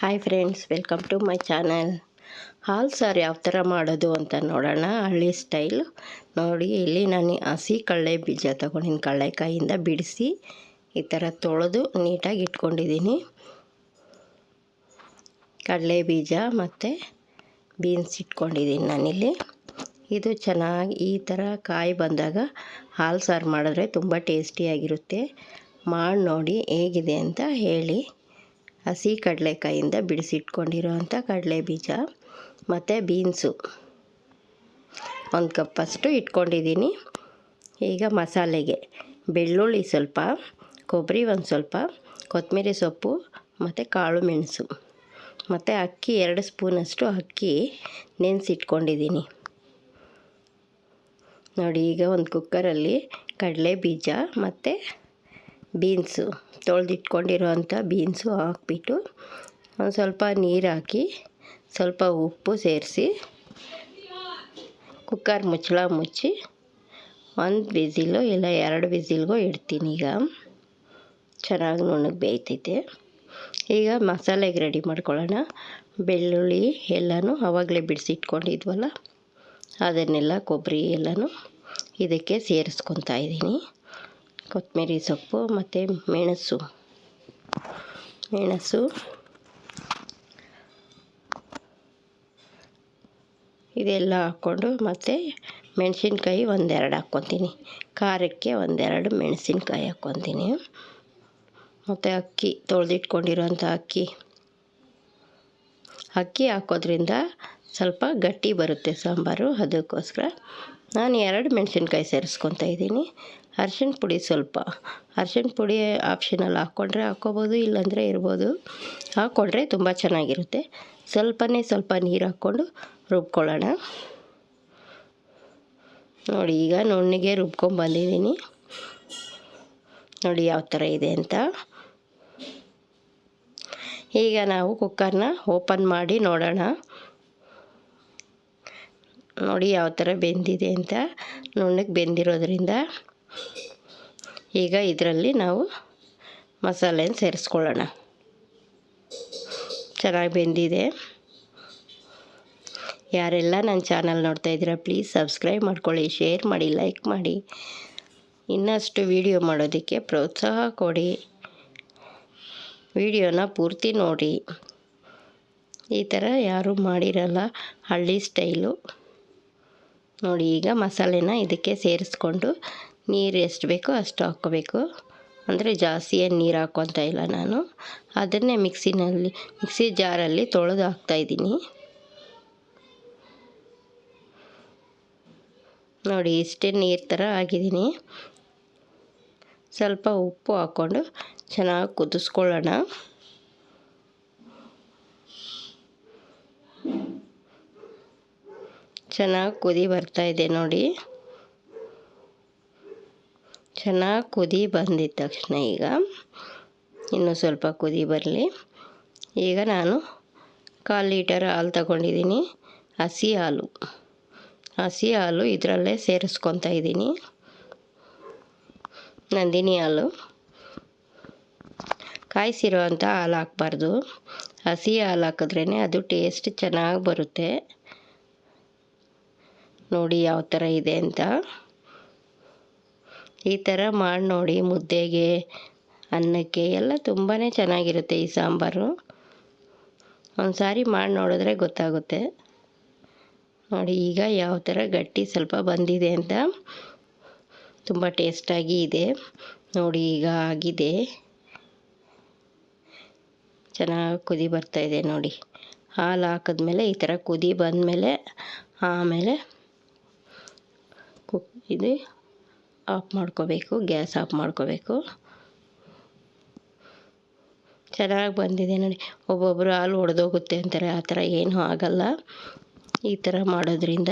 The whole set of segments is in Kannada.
Hi friends welcome to my channel ಹಾಲ್ ಸಾರು ಯಾವ ಥರ ಮಾಡೋದು ಅಂತ ನೋಡೋಣ. ಹಳ್ಳಿ ಸ್ಟೈಲ್ ನೋಡಿ, ಇಲ್ಲಿ ನಾನು ಹಸಿ ಕಡಲೆ ಬೀಜ ತೊಗೊಂಡಿನಿ ಕಡಲೆಕಾಯಿಂದ ಬಿಡಿಸಿ ಈ ಥರ ತೊಳೆದು ನೀಟಾಗಿ ಇಟ್ಕೊಂಡಿದ್ದೀನಿ. ಕಡಲೆ ಬೀಜ ಮತ್ತು ಬೀನ್ಸ್ ಇಟ್ಕೊಂಡಿದ್ದೀನಿ ನಾನಿಲ್ಲಿ. ಇದು ಚೆನ್ನಾಗಿ ಈ ಥರ ಕಾಯಿ ಬಂದಾಗ ಹಾಲು ಸಾರು ಮಾಡಿದ್ರೆ ತುಂಬ ಟೇಸ್ಟಿಯಾಗಿರುತ್ತೆ ಮಾಡಿ ನೋಡಿ ಹೇಗಿದೆ ಅಂತ ಹೇಳಿ. ಹಸಿ ಕಡಲೆಕಾಯಿಂದ ಬಿಡಿಸಿಟ್ಕೊಂಡಿರೋ ಅಂಥ ಕಡಲೆ ಬೀಜ ಮತ್ತು ಬೀನ್ಸು. ಒಂದು ಕಪ್ಪಷ್ಟು ಇಟ್ಕೊಂಡಿದ್ದೀನಿ. ಈಗ ಮಸಾಲೆಗೆ ಬೆಳ್ಳುಳ್ಳಿ ಸ್ವಲ್ಪ, ಕೊಬ್ಬರಿ ಒಂದು ಸ್ವಲ್ಪ ಕೊತ್ತಂಬರಿ ಸೊಪ್ಪು ಮತ್ತು ಕಾಳು ಮೆಣಸು. ಮತ್ತು ಅಕ್ಕಿ ಎರಡು ಸ್ಪೂನಷ್ಟು ಅಕ್ಕಿ ನೆನೆಸಿಟ್ಕೊಂಡಿದ್ದೀನಿ. ನೋಡಿ ಈಗ ಒಂದು ಕುಕ್ಕರಲ್ಲಿ ಕಡಲೆ ಬೀಜ ಮತ್ತು ಬೀನ್ಸು ತೊಳೆದಿಟ್ಕೊಂಡಿರೋವಂಥ ಬೀನ್ಸು ಹಾಕ್ಬಿಟ್ಟು ಒಂದು ಸ್ವಲ್ಪ ನೀರು ಹಾಕಿ ಸ್ವಲ್ಪ ಉಪ್ಪು ಸೇರಿಸಿ ಕುಕ್ಕರ್ ಮುಚ್ಚಳ ಮುಚ್ಚಿ ಒಂದು ವಿಸಿಲು ಇಲ್ಲ ಎರಡು ವಿಸಿಲ್ಗೂ ಇಡ್ತೀನಿ ಈಗ. ಚೆನ್ನಾಗಿ ನುಣ್ಣಗೆ ಬೇಯ್ತೈತೆ. ಈಗ ಮಸಾಲೆಗೆ ರೆಡಿ ಮಾಡ್ಕೊಳ್ಳೋಣ. ಬೆಳ್ಳುಳ್ಳಿ, ಎಲ್ಲನೂ ಆವಾಗಲೇ ಬಿಡಿಸಿಟ್ಕೊಂಡಿದ್ವಲ್ಲ, ಅದನ್ನೆಲ್ಲ ಕೊಬ್ಬರಿ ಎಲ್ಲನೂ ಇದಕ್ಕೆ ಸೇರಿಸ್ಕೊತಾ ಇದ್ದೀನಿ. ಕೊತ್ತಂಬರಿ ಸೊಪ್ಪು ಮತ್ತು ಮೆಣಸು. ಮೆಣಸು. ಇದೆಲ್ಲ ಹಾಕ್ಕೊಂಡು ಮತ್ತು ಮೆಣಸಿನ್ಕಾಯಿ ಒಂದೆರಡು ಹಾಕ್ಕೊತೀನಿ. ಖಾರಕ್ಕೆ ಒಂದೆರಡು ಮೆಣಸಿನ್ಕಾಯಿ ಹಾಕ್ಕೊತೀನಿ. ಮತ್ತು ಅಕ್ಕಿ ತೊಳೆದಿಟ್ಕೊಂಡಿರೋಂಥ ಅಕ್ಕಿ. ಅಕ್ಕಿ ಹಾಕೋದ್ರಿಂದ ಸ್ವಲ್ಪ ಗಟ್ಟಿ ಬರುತ್ತೆ ಸಾಂಬಾರು. ಅದಕ್ಕೋಸ್ಕರ ನಾನು ಎರಡು ಮೆಣಸಿನ್ಕಾಯಿ ಸೇರಿಸ್ಕೊತಾ ಇದ್ದೀನಿ. ಅರ್ಶಿನ ಪುಡಿ ಸ್ವಲ್ಪ. ಅರ್ಶಿಣ ಪುಡಿ ಆಪ್ಷನಲ್ಲಿ ಹಾಕ್ಕೊಂಡ್ರೆ ಹಾಕ್ಕೋಬೋದು, ಇಲ್ಲಾಂದರೆ ಇರ್ಬೋದು. ಹಾಕ್ಕೊಂಡ್ರೆ ತುಂಬ ಚೆನ್ನಾಗಿರುತ್ತೆ. ಸ್ವಲ್ಪನೇ ಸ್ವಲ್ಪ ನೀರು ಹಾಕ್ಕೊಂಡು ರುಬ್ಕೊಳ್ಳೋಣ. ನೋಡಿ, ಈಗ ನುಣ್ಣಿಗೆ ರುಬ್ಕೊಂಬಂದಿದ್ದೀನಿ ನೋಡಿ ಯಾವ ಥರ ಇದೆ ಅಂತ. ಈಗ ನಾವು ಕುಕ್ಕರ್ನ ಓಪನ್ ಮಾಡಿ ನೋಡೋಣ. ನೋಡಿ ಯಾವ ಥರ ಬೆಂದಿದೆ ಅಂತ ನುಣ್ಣಗೆ ಬೆಂದಿರೋದ್ರಿಂದ ಈಗ ಇದರಲ್ಲಿ ನಾವು ಮಸಾಲೆನ ಸೇರಿಸ್ಕೊಳ್ಳೋಣ. ಚೆನ್ನಾಗಿ ಬೆಂದಿದೆ. ಯಾರೆಲ್ಲ ನನ್ನ ಚಾನಲ್ ನೋಡ್ತಾ ಇದ್ದೀರಾ ಪ್ಲೀಸ್ ಸಬ್ಸ್ಕ್ರೈಬ್ ಮಾಡ್ಕೊಳ್ಳಿ ಶೇರ್ ಮಾಡಿ ಲೈಕ್ ಮಾಡಿ. ಇನ್ನಷ್ಟು ವಿಡಿಯೋ ಮಾಡೋದಕ್ಕೆ ಪ್ರೋತ್ಸಾಹ ಕೊಡಿ. ವಿಡಿಯೋನ ಪೂರ್ತಿ ನೋಡಿ. ಈ ಥರ ಯಾರೂ ಮಾಡಿರಲ್ಲ, ಹಳ್ಳಿ ಸ್ಟೈಲು ನೋಡಿ, ಈಗ ಮಸಾಲೆನ ಇದಕ್ಕೆ ಸೇರಿಸ್ಕೊಂಡು ನೀರು ಎಷ್ಟು ಬೇಕೋ ಅಷ್ಟು ಹಾಕ್ಕೋಬೇಕು ಅಂದರೆ ಜಾಸ್ತಿ ಏನು ನೀರು ಹಾಕೋತ ಇಲ್ಲ ನಾನು. ಅದನ್ನೇ ಮಿಕ್ಸಿನಲ್ಲಿ, ಮಿಕ್ಸಿ ಜಾರಲ್ಲಿ ತೊಳೆದು ಹಾಕ್ತಾಯಿದ್ದೀನಿ ನೋಡಿ, ಇಷ್ಟೇ ನೀರು ಥರ ಆಗಿದ್ದೀನಿ. ಸ್ವಲ್ಪ ಉಪ್ಪು ಹಾಕ್ಕೊಂಡು ಚೆನ್ನಾಗಿ ಕುದಿಸ್ಕೊಳ್ಳೋಣ. ಚೆನ್ನಾಗಿ ಕುದಿ ಬರ್ತಾ ಇದೆ ನೋಡಿ. ಚೆನ್ನಾಗಿ ಕುದಿ ಬಂದಿದ್ದ ತಕ್ಷಣ ಈಗ. ಇನ್ನೂ ಸ್ವಲ್ಪ ಕುದಿ ಬರಲಿ. ಈಗ ನಾನು ಕಾಲು ಲೀಟರ್ ಹಾಲು ತಗೊಂಡಿದ್ದೀನಿ ಹಸಿ ಹಾಲು. ಹಸಿ ಹಾಲು ಇದರಲ್ಲೇ ಸೇರಿಸ್ಕೊತಾ ಇದ್ದೀನಿ ನಂದಿನಿ ಹಾಲು. ಕಾಯಿಸಿರೋ ಅಂಥ ಹಾಲು ಹಾಕ್ಬಾರ್ದು. ಹಸಿ ಹಾಲು ಹಾಕಿದ್ರೇ ಅದು ಟೇಸ್ಟ್ ಚೆನ್ನಾಗಿ ಬರುತ್ತೆ. ನೋಡಿ ಯಾವ ಥರ ಇದೆ ಅಂತ. ಈ ಥರ ಮಾಡಿ ನೋಡಿ ಮುದ್ದೆಗೆ, ಅನ್ನಕ್ಕೆ ಎಲ್ಲ ತುಂಬಾ ಚೆನ್ನಾಗಿರುತ್ತೆ ಈ ಸಾಂಬಾರು. ಒಂದು ಸಾರಿ ಮಾಡಿ ನೋಡಿದ್ರೆ ಗೊತ್ತಾಗುತ್ತೆ. ನೋಡಿ ಈಗ ಯಾವ ಥರ ಗಟ್ಟಿ ಸ್ವಲ್ಪ ಬಂದಿದೆ ಅಂತ. ತುಂಬ ಟೇಸ್ಟಾಗಿ ಇದೆ. ನೋಡಿ ಈಗ ಆಗಿದೆ. ಚೆನ್ನಾಗಿ ಕುದಿ ಬರ್ತಾಯಿದೆ ನೋಡಿ. ಹಾಲು ಹಾಕಿದ್ಮೇಲೆ ಈ ಥರ ಕುದಿ ಬಂದಮೇಲೆ ಆಮೇಲೆ ಕುಕ್ ಇದೆ ಆಫ್ ಮಾಡ್ಕೋಬೇಕು, ಗ್ಯಾಸ್ ಆಫ್ ಮಾಡ್ಕೋಬೇಕು. ಚೆನ್ನಾಗಿ ಬಂದಿದೆ ನೋಡಿ. ಒಬ್ಬೊಬ್ಬರು ಹಾಲು ಒಡೆದೋಗುತ್ತೆ ಅಂತಾರೆ, ಆ ಥರ ಏನೂ ಆಗಲ್ಲ. ಈ ಥರ ಮಾಡೋದ್ರಿಂದ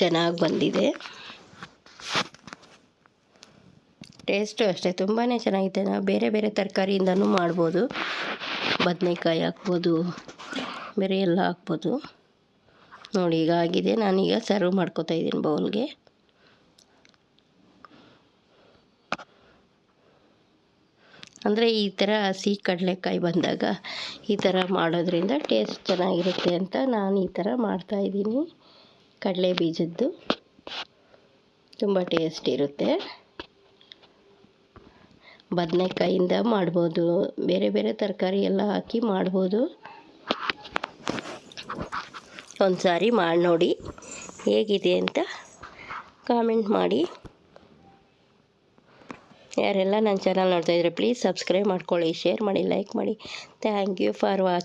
ಚೆನ್ನಾಗಿ ಬಂದಿದೆ. ಟೇಸ್ಟು ಅಷ್ಟೇ ತುಂಬಾ ಚೆನ್ನಾಗಿದೆ. ನಾವು ಬೇರೆ ಬೇರೆ ತರಕಾರಿಯಿಂದನೂ ಮಾಡ್ಬೋದು. ಬದನೆಕಾಯಿ ಹಾಕ್ಬೋದು, ಬೇರೆ ಎಲ್ಲ ಹಾಕ್ಬೋದು. ನೋಡಿ, ಈಗ ಆಗಿದೆ. ನಾನೀಗ ಸರ್ವ್ ಮಾಡ್ಕೋತಾ ಇದ್ದೀನಿ ಬೌಲ್ಗೆ ಅಂದರೆ ಈ ಥರ ಹಸಿ ಕಡಲೆಕಾಯಿ ಬಂದಾಗ ಈ ಥರ ಮಾಡೋದ್ರಿಂದ ಟೇಸ್ಟ್ ಚೆನ್ನಾಗಿರುತ್ತೆ ಅಂತ ನಾನು ಈ ಥರ ಮಾಡ್ತಾಯಿದ್ದೀನಿ ಕಡಲೆ ಬೀಜದ್ದು ತುಂಬ ಟೇಸ್ಟ್ ಇರುತ್ತೆ. ಬದನೆಕಾಯಿಂದ ಮಾಡ್ಬೋದು. ಬೇರೆ ಬೇರೆ ತರಕಾರಿ ಎಲ್ಲ ಹಾಕಿ ಮಾಡ್ಬೋದು. ಒಂದು ಸಾರಿ ಮಾಡಿ ನೋಡಿ ಹೇಗಿದೆ ಅಂತ ಕಾಮೆಂಟ್ ಮಾಡಿ. ಯಾರೆಲ್ಲ ನನ್ನ ಚಾನಲ್ ನೋಡ್ತಾಯಿದ್ರೆ ಪ್ಲೀಸ್ ಸಬ್ಸ್ಕ್ರೈಬ್ ಮಾಡ್ಕೊಳ್ಳಿ ಶೇರ್ ಮಾಡಿ ಲೈಕ್ ಮಾಡಿ. Thank you for watch